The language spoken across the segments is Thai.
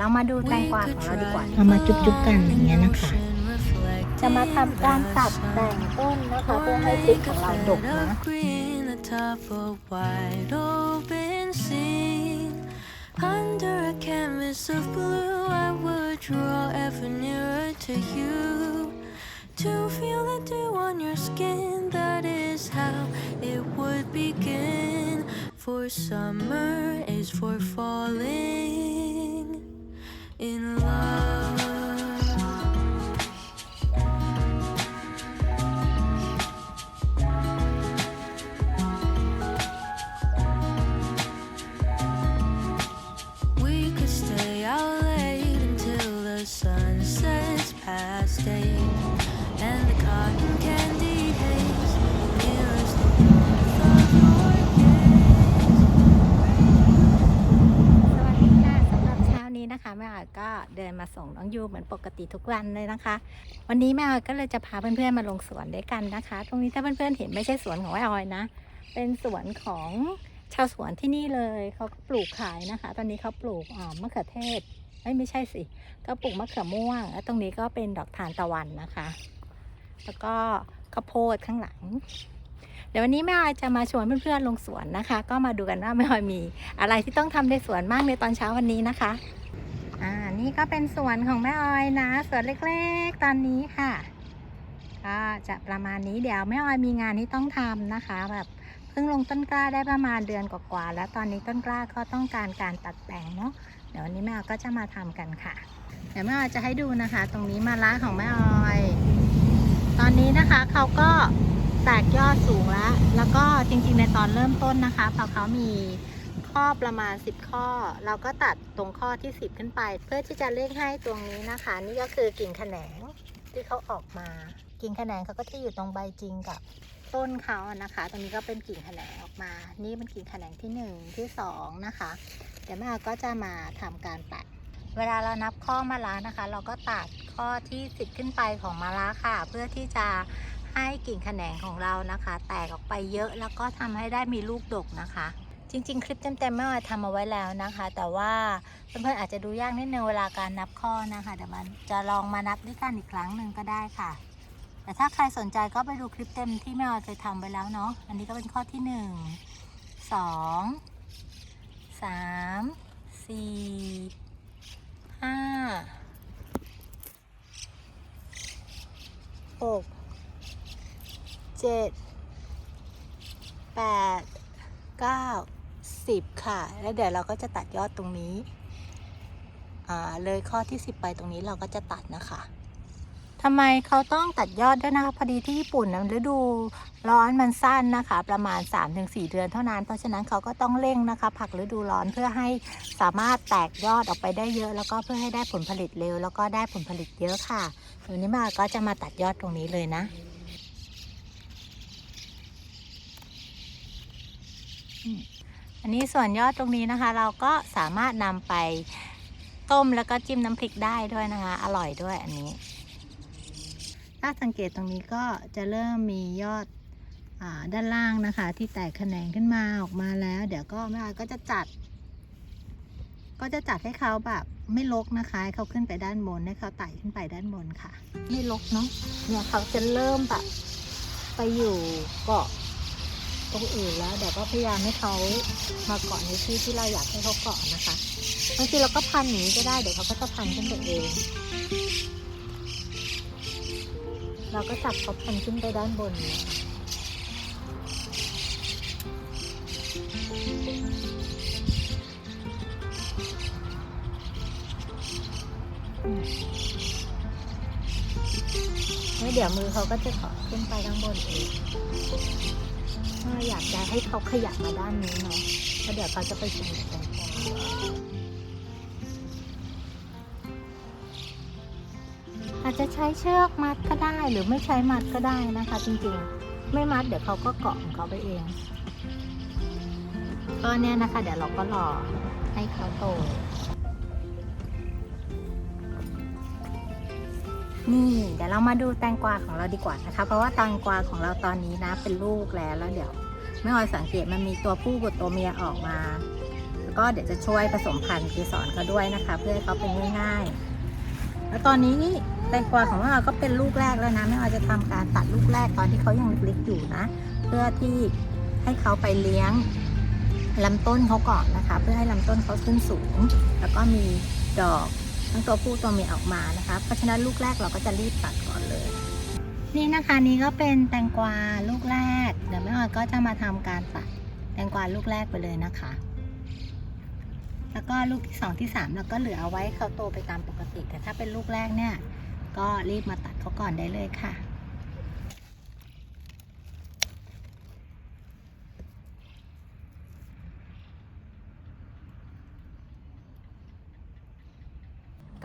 เรามาดูแตงกวาของเราดีกว่า เอามาจุ๊บๆกันอย่างเงี้ยนะคะ จะมาทำการตัดแต่งต้นนะคะเพื่อให้พริกของเราดกนะ green atop a wide open scene. Under a canvas of blue, I would draw ever nearer to you. To feel the dew on your skin, that is how it would begin. For summer is for falling in love. นะคะแม่ออยก็เดินมาส่งน้องยูเหมือนปกติทุกวันเลยนะคะ วันนี้แม่ออยก็เลยจะพาเพื่อนๆมาลงสวนด้วยกันนะคะ ตรงนี้ถ้าเพื่อนๆเห็นไม่ใช่สวนของแม่ออยนะ เป็นสวนของชาวสวนที่นี่เลยเขาก็ปลูกขายนะคะ ตอนนี้เขาปลูกอ่ามะเขือเทศเอ้ยไม่ใช่สิก็ปลูกมะเขือม่วงแล้วตรงนี้ก็เป็นดอกทานตะวันนะคะ แล้วก็ข้าวโพดข้างหลังเดี๋ยววันนี้แม่ออยจะมาชวนเพื่อนๆลงสวนนะคะ ก็มาดูกันว่าแม่ออยมีอะไรที่ต้องทำในสวนบ้างในตอนเช้าวันนี้นะคะ อ่านี่ก็เป็นสวนของแม่ออยนะ สวนเล็กๆ ตอนนี้ค่ะ ก็จะประมาณนี้เดี๋ยวแม่ออยมีงานที่ต้องทำนะคะ แบบเพิ่งลงต้นกล้าได้ประมาณเดือนกว่าๆแล้วตอนนี้ต้นกล้าก็ต้องการการตัดแต่งเนาะเดี๋ยววันนี้แม่ออยก็จะมาทำกันค่ะเดี๋ยวแม่ออยจะให้ดูนะคะ ตรงนี้มาล้าของแม่ออย ตอนนี้นะคะเขาก็แตกยอดสูงแล้ว แล้วก็จริงๆในตอนเริ่มต้นนะคะพอเขามี ข้อประมาณ 10 ข้อ เราก็ตัดตรงข้อที่ 10 ขึ้นไป เพื่อที่จะเร่งให้ตรงนี้นะคะ นี่ก็คือกิ่งแขนงที่เขาออกมา กิ่งแขนงเขาก็จะอยู่ตรงใบจริงกับต้นเขาอะนะคะ ตรงนี้ก็เป็นกิ่งแขนงออกมา นี่เป็นกิ่งแขนงที่ 1 ที่ 2 นะคะ เดี๋ยวแม่ก็จะมาทำการตัด เวลาเรานับข้อมะระนะคะ เราก็ตัดข้อที่ 10 ขึ้นไปของมะระค่ะ เพื่อที่จะให้กิ่งแขนงของเรานะคะ แตกออกไปเยอะแล้วก็ทำให้ได้มีลูกดกนะคะ จริง ๆ คลิปเต็มๆแม่ออยทำเอาไว้แล้วนะคะ แต่ว่าเพื่อนๆอาจจะดูยากนิดนึงเวลาการนับข้อนะคะเดี๋ยวมันจะลองมานับด้วยกันอีกครั้งหนึ่งก็ได้ค่ะ แต่ถ้าใครสนใจก็ไปดูคลิปเต็มที่แม่ออยเคยทำไว้แล้วเนาะอันนี้ก็เป็นข้อที่หนึ่งสองสามสี่ห้าหกเจ็ดแปด 10 ค่ะ แล้วเดี๋ยวเราก็จะตัดยอดตรงนี้ เลยข้อที่ 10 ไปตรงนี้เราก็จะตัดนะคะทำไมเขาต้องตัดยอดด้วยนะคะพอดีที่ญี่ปุ่นนะฤดูร้อนมันสั้นนะคะ ประมาณ 3-4 เดือนเท่านั้น เพราะฉะนั้นเขาก็ต้องเร่งนะคะ ผักฤดูร้อนเพื่อให้สามารถแตกยอดออกไปได้เยอะ แล้วก็เพื่อให้ได้ผลผลิตเร็ว แล้วก็ได้ผลผลิตเยอะค่ะวันนี้มาก็จะมาตัดยอดตรงนี้เลยนะอืม อันนี้ส่วนยอดตรงนี้นะคะ เราก็สามารถนำไปต้มแล้วก็จิ้มน้ำพริกได้ด้วยนะคะ อร่อยด้วยอันนี้ ถ้าสังเกตตรงนี้ก็จะเริ่มมียอดอด้านล่างนะคะ ที่แตกแขนงขึ้นมาออกมาแล้ว เดี๋ยวก็แม่ออยก็จะจัด ก็จะจัดให้เขาแบบไม่ลกนะคะให้เขาขึ้นไปด้านบนให้เขาไต่ขึ้นไปด้านบนค่ะ ไม่ลกเนาะเนี่ยเขาจะเริ่มแบบไปอยู่เกาะ ตรงอื่นแล้วเดี๋ยวก็พยายามให้เขามาเกาะในที่ที่เราอยากให้เขาเกาะนะคะบางทีเราก็พันอย่างนี้ก็ได้เดี๋ยวเขาก็จะพันขึ้นไปเอง เราก็จับเขาพันขึ้นไปด้านบนนะคะแล้วเดี๋ยวมือเขาก็จะเกาะขึ้นไปข้างบนเอง อยากจะให้เขาขยับมาด้านนี้เนาะแล้วเดี๋ยวเขาจะไปสู่ตงกลาอาจจะใช้เชือกมัดก็ได้หรือไม่ใช้มัดก็ได้นะคะ จริงๆ ไม่มัดเดี๋ยวเขาก็เกาะของเขาไปเองก็เนี่ยนะคะ เดี๋ยวเราก็รอให้เขาโตนี่เดี๋ยวเรามาดูแตงกวาของเราดีกว่านะคะ เพราะว่าแตงกวาของเราตอนนี้นะเป็นลูกแล้วแล้วเดี๋ยว ไม่ออยสังเกตมันมีตัวผู้กับตัวเมียออกมา แล้วก็เดี๋ยวจะช่วยผสมพันธุ์เกสรเขาด้วยนะคะ เพื่อให้เขาเป็นง่ายๆ แล้วตอนนี้แตงกวาของเราก็เป็นลูกแรกแล้วนะแม่ออยจะทำการตัดลูกแรกตอนที่เขายังเล็กๆอยู่นะ เพื่อที่ให้เขาไปเลี้ยงลำต้นเขาก่อนนะคะ เพื่อให้ลำต้นเขาขึ้นสูง แล้วก็มีดอกทั้งตัวผู้ตัวเมียออกมานะคะ เพราะฉะนั้นลูกแรกเราก็จะรีบตัดก่อนเลย นี่นะคะนี่ก็เป็นแตงกวาลูกแรก เดี๋ยวแม่ออยก็จะมาทำการตัดแตงกวาลูกแรกไปเลยนะคะ แล้วก็ลูกที่สองที่สามเราก็เหลือเอาไว้เขาโตไปตามปกติ แต่ถ้าเป็นลูกแรกเนี่ย ก็รีบมาตัดเขาก่อนได้เลยค่ะ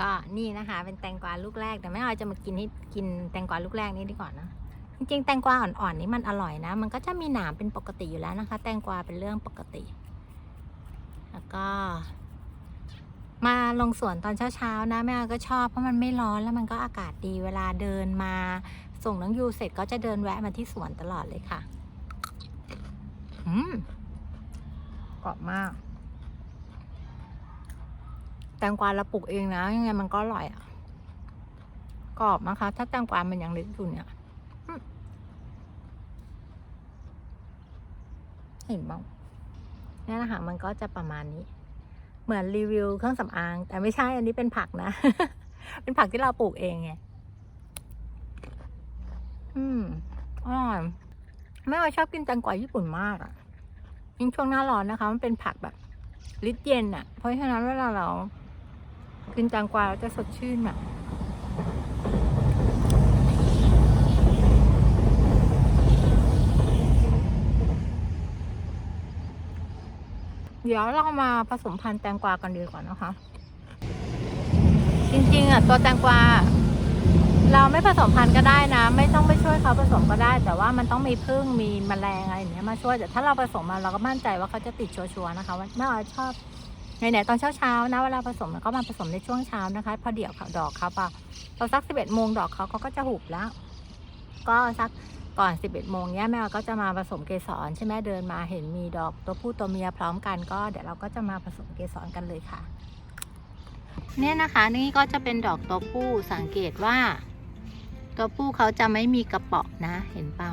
ก็นี่นะคะ เป็นแตงกวาลูกแรกแต่แม่ออยจะมากินให้กินแตงกวาลูกแรกนี้ดีกว่านะจริงๆแตงกวาอ่อนๆนี่มันอร่อยนะ มันก็จะมีหนามเป็นปกติอยู่แล้วนะคะ แตงกวาเป็นเรื่องปกติ แล้วก็ มาลงสวนตอนเช้าๆนะแม่ออยก็ชอบเพราะมันไม่ร้อนแล้วมันก็อากาศดีเวลาเดินมาส่งน้องยูเสร็จก็จะเดินแวะมาที่สวนตลอดเลยค่ะ อืมกรอบมาก แตงกวาเราปลูกเองนะยังไงมันก็อร่อยอะกรอบนะคะ ถ้าแตงกวามันยังเล็กอยู่เนี่ยเห็นบ้างนี่นะคะมันก็จะประมาณนี้ เหมือนรีวิวเครื่องสำอาง แต่ไม่ใช่อันนี้เป็นผักนะ เป็นผักที่เราปลูกเองไงอืมอร่อยแม่ชอบกินแตงกวาญี่ปุ่นมากอะ่ะยิ่งช่วงหน้าร้อนนะคะ มันเป็นผักแบบลิตเย็นอะ่ะ เพราะฉะนั้นเวลาเรา กินแตงกวาแล้วจะสดชื่นอะเดี๋ยวเรามาผสมพันธุ์แตงกวากันดีกว่านะคะ จริงๆอะตัวแตงกวา เราไม่ผสมพันธุ์ก็ได้นะ ไม่ต้องไปช่วยเขาผสมก็ได้ แต่ว่ามันต้องมีพึ่งมีแมลงอะไรอย่างเงี้ยมาช่วยแต่ถ้าเราผสมมาเราก็มั่นใจว่าเขาจะติดชัวร์ๆนะคะว่าแม่ออยชอบ ไหนๆตอนเช้าๆนะเวลาผสมก็มาผสมในช่วงเช้านะคะ พอเดี๋ยวดอกเขาปะพอสักสิบเอ็ดโมงดอกเขาเขาก็จะหุบแล้ว ก็สักก่อนสิบเอ็ดโมงเนี้ยแม่ก็จะมาผสมเกสรใช่ไหมเดินมาเห็นมีดอกตัวผู้ตัวเมียพร้อมกันก็เดี๋ยวเราก็จะมาผสมเกสรกันเลยค่ะ เนี่ยนะคะนี่ก็จะเป็นดอกตัวผู้สังเกตว่า ตัวผู้เขาจะไม่มีกระเปาะนะ เห็นเปล่า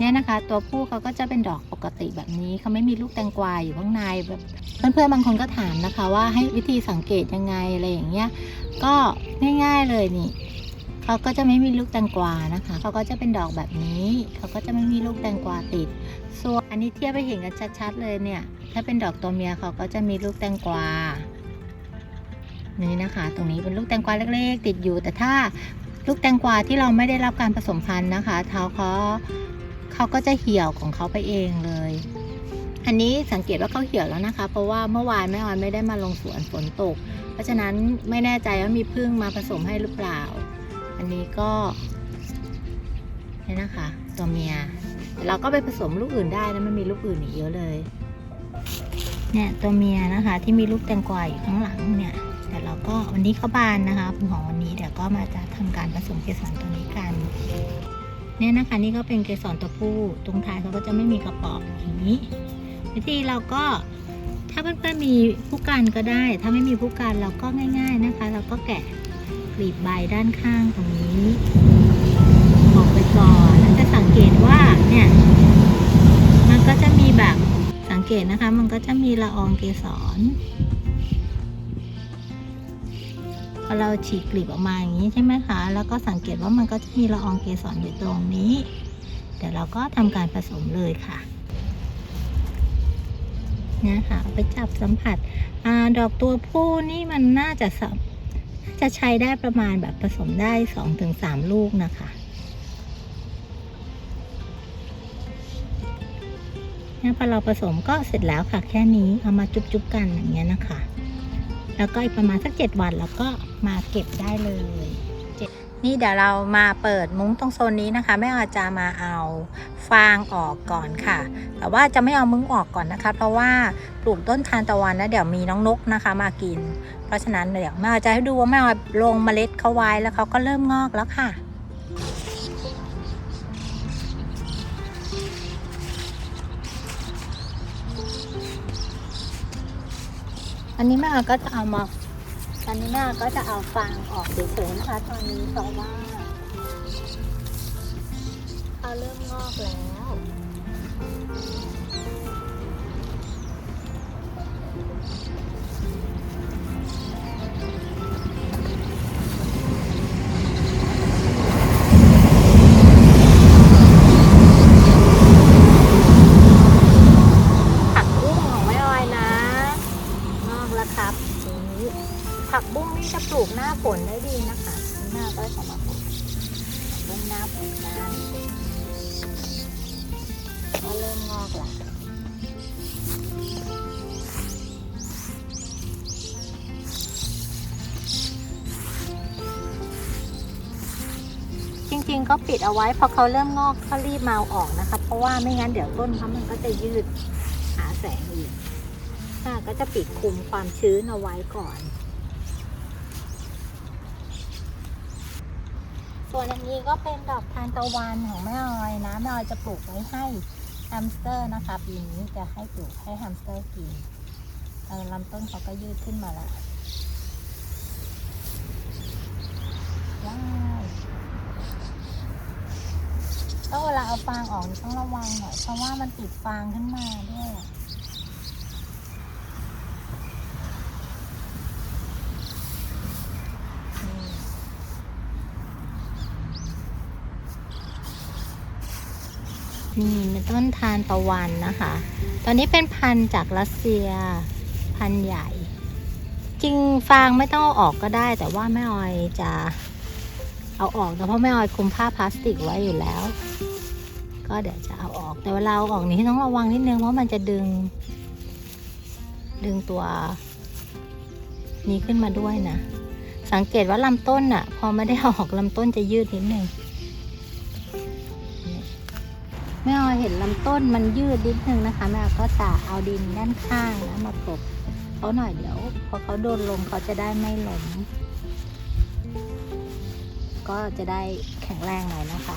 เนี่ยนะคะ ตัวผู้เขาก็จะเป็นดอกปกติแบบนี้เขาไม่มีลูกแตงกวาอยู่ข้างในแบบเพื่อนๆบางคนก็ถามนะคะว่าให้วิธีสังเกตยังไงอะไรอย่างเงี้ยก็ง่ายๆเลยนี่เขาก็จะไม่มีลูกแตงกวานะคะเขาก็จะเป็นดอกแบบนี้เขาก็จะไม่มีลูกแตงกวาติด ส่วนอันนี้เทียบไปเห็นกันชัดๆเลยเนี่ย ถ้าเป็นดอกตัวเมียเขาก็จะมีลูกแตงกวานี่นะคะ ตรงนี้เป็นลูกแตงกวาเล็กๆ ติดอยู่ แต่ถ้าลูกแตงกวาที่เราไม่ได้รับการผสมพันธุ์นะคะเท้าเขา เขาก็จะเหี่ยวของเขาไปเองเลย อันนี้สังเกตว่าเขาเหี่ยวแล้วนะคะ เพราะว่าเมื่อวานแม่ออยไม่ได้มาลงสวนฝนตก เพราะฉะนั้นไม่แน่ใจว่ามีพึ่งมาผสมให้หรือเปล่า อันนี้ก็นี่นะคะตัวเมียเราก็ไปผสมลูกอื่นได้นะมันมีลูกอื่นอีกเยอะเลย เนี่ยตัวเมียนะคะที่มีลูกแตงกวาอยู่ข้างหลังเนี่ยแต่เราก็วันนี้เขาบานนะคะของวันนี้เดี๋ยวก็มาจะทำการผสมเกสรตัวนี้กัน เนี่ยนะคะนี่ก็เป็นเกสรตัวผู้ตรงท้ายเขาก็จะไม่มีกระป๋องอย่างนี้ วิธีเราก็ถ้าเพื่อนๆมีผู้กันก็ได้ ถ้าไม่มีผู้กันเราก็ง่าย ๆนะคะ เราก็แกะกลีบใบด้านข้างตรงนี้ออกไปก่อนแล้วจะสังเกตว่าเนี่ยมันก็จะมีแบบสังเกตนะคะ มันก็จะมีละอองเกสร อเราฉีกกลีบออกมาอย่างนี้ใช่ไหมคะ แล้วก็สังเกตว่ามันก็จะมีละอองเกสรอยู่ตรงนี้ เดี๋ยวเราก็ทำการผสมเลยค่ะเนี่ยค่ะเอาไปจับสัมผัสอดอกตัวผู้นี่มันน่าจะน่าจะใช้ได้ประมาณแบบผสมได้สองถึงสามลูกนะคะเนี่ยพอเราผสมก็เสร็จแล้วค่ะแค่นี้เอามาจุบๆกันอย่างเงี้ยนะคะ แล้วก็อีกประมาณสักเจ็ดวันแล้วก็มาเก็บได้เลยเจ็ดนี่เดี๋ยวเรามาเปิดมุ้งตรงโซนนี้นะคะแม่อาจะมาเอาฟางออกก่อนค่ะ แต่ว่าจะไม่เอามุ้งออกก่อนนะคะ เพราะว่าปลูกต้นทานตะวันนะเดี๋ยวมีน้องนกนะคะมากิน เพราะฉะนั้นเดี๋ยวแม่อาจะให้ดูว่าแม่อาลงเมล็ดเขาไว้แล้วเขาก็เริ่มงอกแล้วค่ะ อันนี้แม่ก็จะเอามาอันนี้แม่ก็จะเอาฟางออกเฉยๆนะคะ ตอนนี้เพราะว่าเขาเริ่มงอกแล้ว ฝนได้ดีนะคะหน้าก็จะมาฝนลงหน้าฝนได้ก็เริ่มงอกล้วจริงๆก็ปิดเอาไว้พอเขาเริ่มงอกก็รีบมาเอาออกนะคะ เพราะว่าไม่งั้นเดี๋ยวต้นเขามันก็จะยืดหาแสงอีกค่ะก็จะปิดคุมความชื้นเอาไว้ก่อน ส่วนอันนี้ก็เป็นดอกทานตะวันของแม่ออยนะแม่ออยจะปลูกไว้ให้แฮมสเตอร์นะคะปีนี้จะให้ปลูกให้แฮมสเตอร์กินเออลำต้นเขาก็ยืดขึ้นมาแล้วว้าวต้องเวลาเอาฟางออกต้องระวังหน่อยเพราะว่ามันติดฟางขึ้นมาด้วย นี่เป็นต้นทานตะวันนะคะ ตอนนี้เป็นพันธุ์จากรัสเซีย พันธุ์ใหญ่ จริงฟางไม่ต้องเอาออกก็ได้ แต่ว่าแม่ออยจะเอาออกนะเพราะแม่ออยคุมผ้าพลาสติกไว้อยู่แล้ว ก็เดี๋ยวจะเอาออก แต่เวลาเอาออกนี่ต้องระวังนิดนึงเพราะมันจะดึง ดึงตัว นี้ขึ้นมาด้วยนะ สังเกตว่าลำต้นอะ พอไม่ได้ออกลำต้นจะยืดนิดนึง แม่ออาเห็นลำต้นมันยืดนิดนึงนะคะแม่ออก็จะเอาดินด้านข้างนะมากบเขาหน่อยเดี๋ยวพอเขาโดนลมเขาจะได้ไม่หลงก็จะได้แข็งแรงหน่อยนะคะ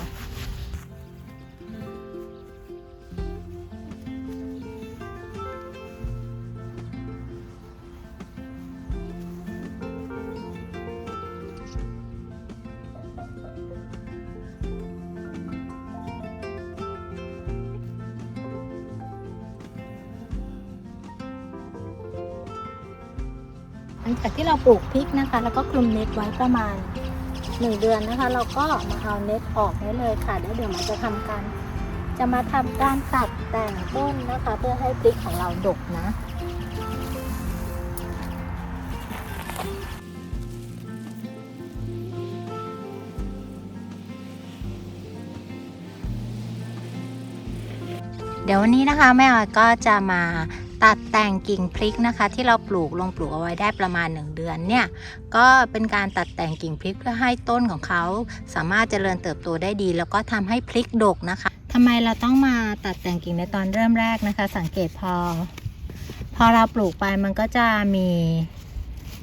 เราปลูกพริกนะคะ แล้วก็คลุมเน็ตไว้ประมาณหนึ่งเดือนนะคะ เราก็มาเอาเน็ตออกได้เลยค่ะแล้วเดี๋ยวมันจะทำการจะมาทำการตัดแต่งต้นนะคะ เพื่อให้พริกของเราดกนะเดี๋ยววันนี้นะคะแม่ออยก็จะมา ตัดแต่งกิ่งพริกนะคะ ที่เราปลูกลงปลูกเอาไว้ได้ประมาณ 1 เดือนเนี่ยก็เป็นการตัดแต่งกิ่งพริกเพื่อให้ต้นของเขา สามารถเจริญเติบโตได้ดี แล้วก็ทำให้พริกดกนะคะทำไมเราต้องมาตัดแต่งกิ่งในตอนเริ่มแรกนะคะ สังเกตพอ พอเราปลูกไปมันก็จะมี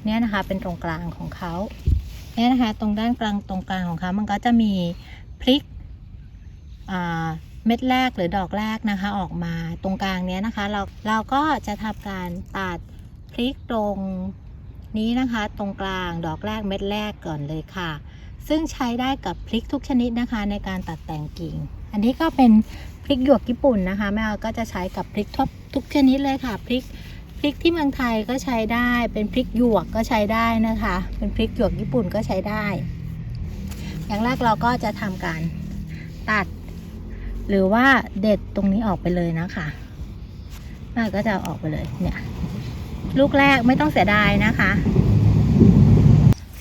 เนี่ยนะคะเป็นตรงกลางของเขาเนี่ยนะคะตรงด้านกลางตรงกลางของเขามันก็จะมีพริกอ่า เม็ดแรกหรือดอกแรกนะคะออกมาตรงกลางเนี้ยนะคะ เราเราก็จะทำการตัดพริกตรงนี้นะคะ ตรงกลางดอกแรกเม็ดแรกก่อนเลยค่ะ ซึ่งใช้ได้กับพริกทุกชนิดนะคะในการตัดแต่งกิ่ง อันนี้ก็เป็นพริกหยวกญี่ปุ่นนะคะแม่ก็จะใช้กับพริกทุกทุกชนิดเลยค่ะพริกพริกที่เมืองไทยก็ใช้ได้เป็นพริกหยวกก็ใช้ได้นะคะ เป็นพริกหยวกญี่ปุ่นก็ใช้ได้ อย่างแรกเราก็จะทำการตัด หรือว่าเด็ดตรงนี้ออกไปเลยนะคะแม่ก็จะออกไปเลยเนี่ย ลูกแรกไม่ต้องเสียดายนะคะ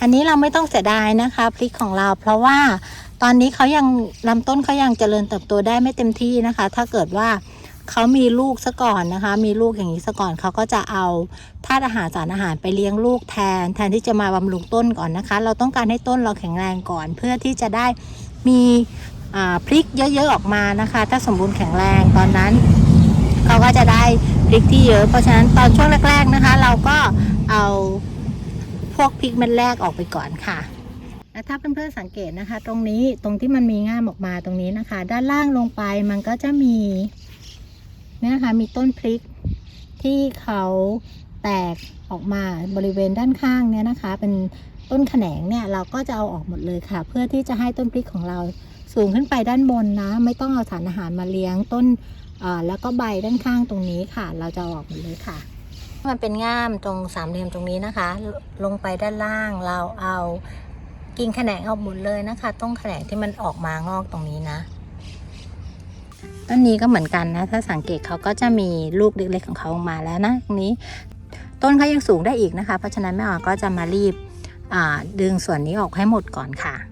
อันนี้เราไม่ต้องเสียดายนะคะพริกของเรา เพราะว่าตอนนี้เขายังลำต้นเขายังเจริญเติบโตได้ไม่เต็มที่นะคะ ถ้าเกิดว่าเขามีลูกซะก่อนนะคะ มีลูกอย่างนี้ซะก่อนเขาก็จะเอาธาตุอาหารสารอาหารไปเลี้ยงลูกแทน แทนที่จะมาบำรุงต้นก่อนนะคะ เราต้องการให้ต้นเราแข็งแรงก่อน เพื่อที่จะได้มี พริกเยอะๆออกมานะคะ ถ้าสมบูรณ์แข็งแรงตอนนั้นเขาก็จะได้พริกที่เยอะเพราะฉะนั้นตอนช่วงแรก ๆนะคะ เราก็เอาพวกพริกเม็ดแรกออกไปก่อนค่ะและถ้าเพื่อนๆสังเกตนะคะ ตรงนี้ตรงที่มันมีง่ามออกมาตรงนี้นะคะ ด้านล่างลงไปมันก็จะมีเนี่ยนะคะมีต้นพริกที่เขาแตกออกมาบริเวณด้านข้างเนี่ยนะคะ เป็นต้นแขนงเนี่ยเราก็จะเอาออกหมดเลยค่ะ เพื่อที่จะให้ต้นพริกของเรา สูงขึ้นไปด้านบนนะ ไม่ต้องเอาสารอาหารมาเลี้ยงต้นแล้วก็ใบด้านข้างตรงนี้ค่ะ เราจะออกหมดเลยค่ะ มันเป็นง่ามตรงสามเหลี่ยมตรงนี้นะคะ ลงไปด้านล่างเราเอากิ่งแขนงออกหมดเลยนะคะต้นแขนงที่มันออกมางอกตรงนี้นะต้นนี้ก็เหมือนกันนะ ถ้าสังเกตเขาก็จะมีลูกเล็กๆของเขาออกมาแล้วนะตรงนี้ต้นเขายังสูงได้อีกนะคะ เพราะฉะนั้นแม่ออก็จะมารีบดึงส่วนนี้ออกให้หมดก่อนค่ะ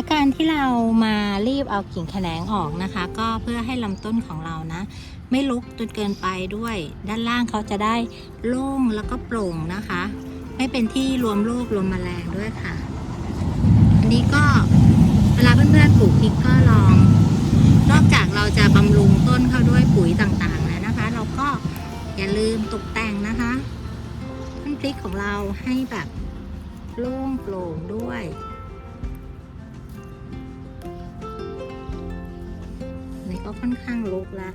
และการที่เรามารีบเอากิ่งแขนงออกนะคะ ก็เพื่อให้ลำต้นของเรานะ ไม่ลุกจนเกินไปด้วย ด้านล่างเขาจะได้โล่งแล้วก็โปร่งนะคะ ไม่เป็นที่รวมโรครวมแมลงด้วยค่ะ อันนี้ก็เวลาเพื่อนๆปลูกพริกก็ลอง นอกจากเราจะบำรุงต้นเขาด้วยปุ๋ยต่างๆแล้วนะคะ เราก็อย่าลืมตกแต่งนะคะต้นพริกของเราให้แบบโล่งโปร่งด้วย ก็ค่อนข้างลุกล้ว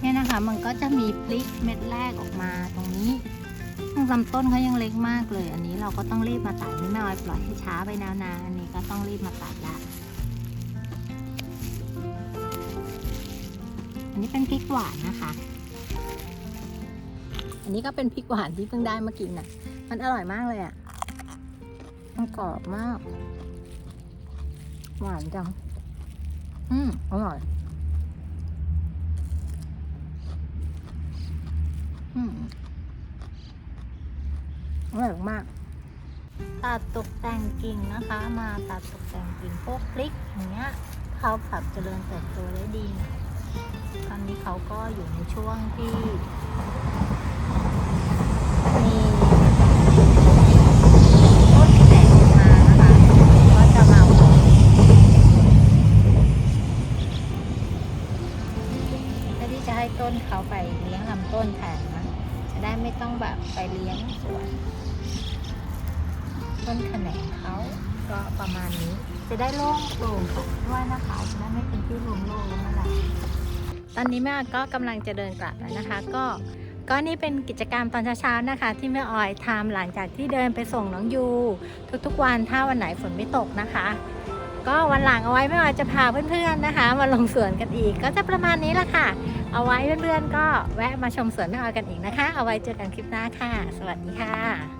เนี่ยนะคะมันก็จะมีพลิกเม็ดแรกออกมาตรงนี้ซึ่งลำต้นเขายังเล็กมากเลย อันนี้เราก็ต้องรีบมาตัดนี่ไม่เอาปล่อยให้ช้าไปแล้วนะอันนี้ก็ต้องรีบมาตัดละอันนี้เป็นพริกหวานนะคะ อันนี้ก็เป็นพริกหวานที่เพิ่งได้มากินน่ะ มันอร่อยมากเลยอะ มันกรอบมาก หวานจัง อืมอร่อย อืมอร่อยมากตัดตกแต่งกิ่งนะคะ มาตัดตกแต่งกิ่งพวกพริกอย่างเงี้ยเขาปรับเจริญเติบโตได้ดี ตอนนี้เขาก็อยู่ในช่วงที่ นี้แม่ก็กำลังจะเดินกลับแล้วนะคะ ก็ก็นี่เป็นกิจกรรมตอนเช้าๆนะคะ ที่แม่ออยทำหลังจากที่เดินไปส่งน้องยูทุกๆวันถ้าวันไหนฝนไม่ตกนะคะ ก็วันหลังเอาไว้แม่ออยจะพาเพื่อนๆนะคะ มาลงสวนกันอีก ก็จะประมาณนี้ละค่ะ เอาไว้เพื่อนๆก็แวะมาชมสวนแม่ออยกันอีกนะคะ เอาไว้เจอกันคลิปหน้าค่ะ สวัสดีค่ะ